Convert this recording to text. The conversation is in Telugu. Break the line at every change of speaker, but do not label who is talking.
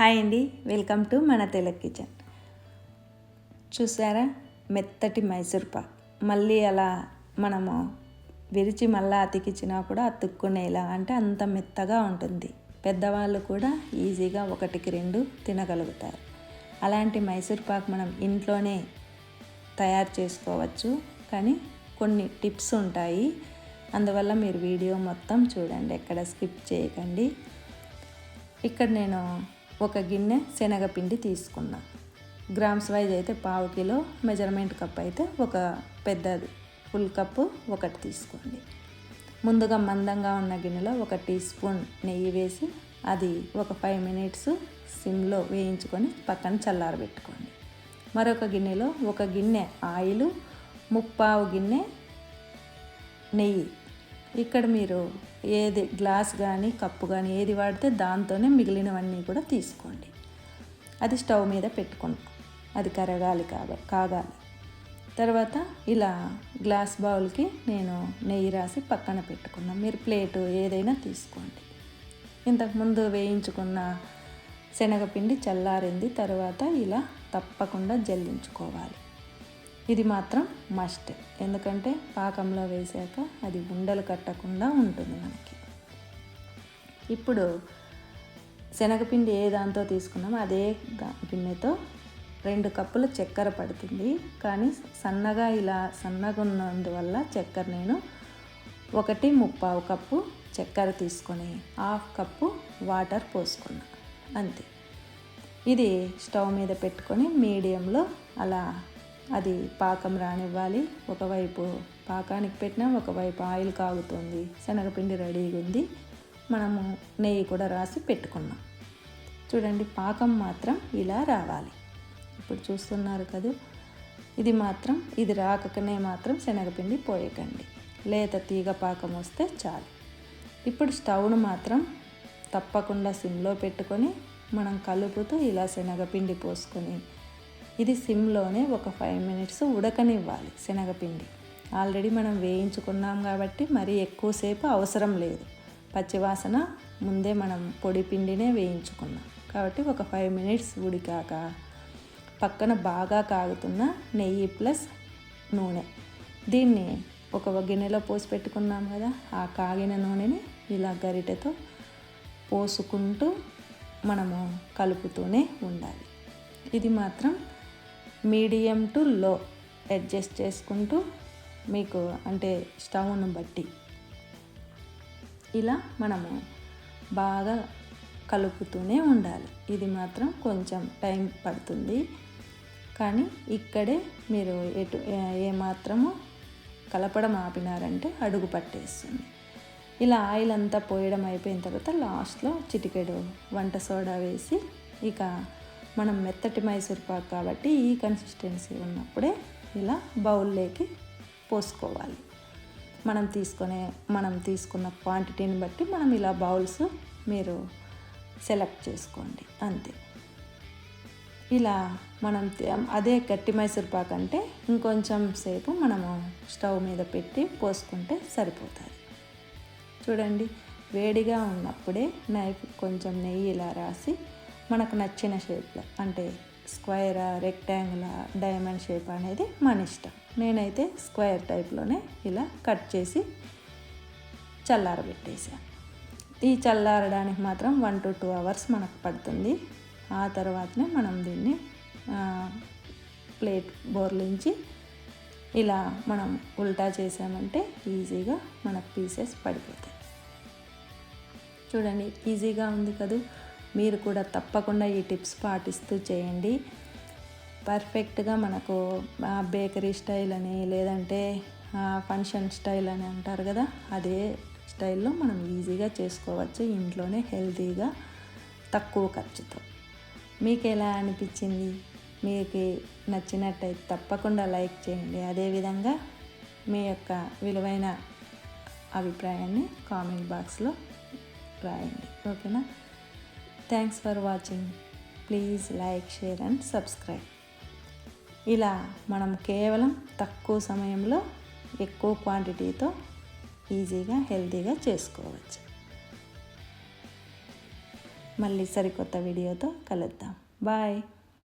హాయ్ అండి వెల్కమ్ టు మన తెలుగు కిచెన్. చూసారా? మెత్తటి మైసూర్ పాక్. మళ్ళీ అలా మనము విరిచి మళ్ళీ అతికిచ్చినా కూడా అతుక్కునేలా అంటే అంత మెత్తగా ఉంటుంది. పెద్దవాళ్ళు కూడా ఈజీగా ఒకటికి రెండు తినగలుగుతారు. అలాంటి మైసూర్ పాక్ మనం ఇంట్లోనే తయారు చేసుకోవచ్చు. కానీ కొన్ని టిప్స్ ఉంటాయి. అందువల్ల మీరు వీడియో మొత్తం చూడండి ఎక్కడ స్కిప్ చేయకండి. ఇక్కడ నేను ఒక గిన్నె శనగపిండి తీసుకున్నా. గ్రామ్స్ వైజ్ అయితే పావు కిలో మెజర్మెంట్ కప్ అయితే ఒక పెద్దది. ఫుల్ కప్పు ఒకటి తీసుకోండి. ముందుగా మందంగా ఉన్న గిన్నెలో ఒక టీ స్పూన్ నెయ్యి వేసి అది ఒక ఫైవ్ మినిట్స్ సిమ్లో వేయించుకొని పక్కన చల్లారబెట్టుకోండి. మరొక గిన్నెలో ఒక గిన్నె ఆయిల్ ముప్పావు గిన్నె నెయ్యి ఇక్కడ మీరు ఏది గ్లాస్ కానీ కప్పు కానీ ఏది వాడితే దాంతోనే మిగిలినవన్నీ కూడా తీసుకోండి. అది స్టవ్ మీద పెట్టుకున్నాం. అది కరగాలి కాగా కాగాలి. తర్వాత ఇలా గ్లాస్ బౌల్కి నేను నెయ్యి రాసి పక్కన పెట్టుకున్నాను మీరు ప్లేటు ఏదైనా తీసుకోండి. ఇంతకుముందు వేయించుకున్న శనగపిండి చల్లారింది. తర్వాత ఇలా తప్పకుండా జల్లించుకోవాలి. ఇది మాత్రం మస్ట్ ఎందుకంటే పాకంలో వేసాక అది ఉండలు కట్టకుండా ఉంటుంది మనకి. ఇప్పుడు శనగపిండి ఏ దాంతో తీసుకున్నామో అదే గిన్నెతో రెండు కప్పులు చక్కెర పడుతుంది. కానీ సన్నగా ఇలా సన్నగా ఉన్నందువల్ల చక్కెర నేను ఒకటి ముప్పావు కప్పు చక్కెర తీసుకొని హాఫ్ కప్పు వాటర్ పోసుకున్నా. అంతే. ఇది స్టవ్ మీద పెట్టుకొని మీడియంలో అలా అది పాకం రానివ్వాలి. ఒకవైపు పాకానికి పెట్టినా ఒకవైపు ఆయిల్ కాగుతుంది. శనగపిండి రెడీగా ఉంది మనము నెయ్యి కూడా రాసి పెట్టుకున్నాం. చూడండి పాకం మాత్రం ఇలా రావాలి. ఇప్పుడు చూస్తున్నారు కదా ఇది మాత్రం ఇది రాకనే మాత్రం శనగపిండి పోయకండి. లేత తీగ పాకం వస్తే చాలు. ఇప్పుడు స్టవ్ను మాత్రం తప్పకుండా సిమ్లో పెట్టుకొని మనం కలుపుతూ ఇలా శనగపిండి పోసుకొని ఇది సిమ్లోనే ఒక ఫైవ్ మినిట్స్ ఉడకనివ్వాలి శనగపిండి. ఆల్రెడీ మనం వేయించుకున్నాం కాబట్టి మరీ ఎక్కువసేపు అవసరం లేదు. పచ్చివాసన ముందే మనం పొడి పిండినే వేయించుకున్నాం. కాబట్టి ఒక ఫైవ్ మినిట్స్ ఉడికాక పక్కన బాగా కాగుతున్న నెయ్యి ప్లస్ నూనె. దీన్ని ఒక గిన్నెలో పోసి పెట్టుకున్నాం కదా ఆ కాగిన నూనెని ఇలా గరిటెతో పోసుకుంటూ మనము కలుపుతూనే ఉండాలి. ఇది మాత్రం మీడియం టు లో అడ్జస్ట్ చేసుకుంటూ మీకు అంటే స్టవ్ను బట్టి ఇలా మనము బాగా కలుపుతూనే ఉండాలి. ఇది మాత్రం కొంచెం టైం పడుతుంది. కానీ ఇక్కడే మీరు ఎటు ఏమాత్రము కలపడం ఆపినారంటే అడుగు పట్టేస్తుంది. ఇలా ఆయిల్ అంతా పోయడం అయిపోయిన తర్వాత లాస్ట్లో చిటికెడు వంట సోడా వేసి ఇక మనం మెత్తటి మైసూర్ పాక్ కాబట్టి ఈ కన్సిస్టెన్సీ ఉన్నప్పుడే ఇలా బౌల్లోకి పోసుకోవాలి. మనం తీసుకునే మనం తీసుకున్న క్వాంటిటీని బట్టి మనం ఇలా బౌల్స్ మీరు సెలెక్ట్ చేసుకోండి. అంతే. ఇలా మనం అదే గట్టి మైసూర్ పాక్ అంటే ఇంకొంచెం సేపు మనము స్టవ్ మీద పెట్టి పోసుకుంటే సరిపోతుంది. చూడండి వేడిగా ఉన్నప్పుడే నైఫ్ కొంచెం నెయ్యి ఇలా రాసి మనకు నచ్చిన షేప్లో అంటే స్క్వేరా రెక్టాంగులా డైమండ్ షేప్ అనేది మన ఇష్టం. నేనైతే స్క్వేర్ టైప్లోనే ఇలా కట్ చేసి చల్లారబెట్టేసాను ఈ చల్లారడానికి మాత్రం వన్ టు టూ అవర్స్ మనకు పడుతుంది. ఆ తర్వాతనే మనం దీన్ని ప్లేట్ బోర్లించి ఇలా మనం ఉల్టా చేసామంటే ఈజీగా మనకు పీసెస్ పడిపోతాయి. చూడండి ఈజీగా ఉంది కదా. మీరు కూడా తప్పకుండా ఈ టిప్స్ పాటిస్తూ చేయండి. పర్ఫెక్ట్గా మనకు బేకరీ స్టైల్ అని లేదంటే ఫంక్షన్ స్టైల్ అని అంటారు కదా అదే స్టైల్లో మనం ఈజీగా చేసుకోవచ్చు. ఇంట్లోనే హెల్తీగా తక్కువ ఖర్చుతో. మీకు ఎలా అనిపించింది? మీకు నచ్చినట్టయితే తప్పకుండా లైక్ చేయండి. అదేవిధంగా మీ యొక్క విలువైన అభిప్రాయాన్ని కామెంట్ బాక్స్లో రాయండి. ఓకేనా? Thanks for watching please like share and subscribe ఇలా మనం కేవలం తక్కువ సమయంలో ఎక్కువ క్వాంటిటీతో ఈజీగా హెల్తీగా చేసుకోవచ్చు. మళ్ళీ సరికొత్త వీడియోతో కలుద్దాం. బాయ్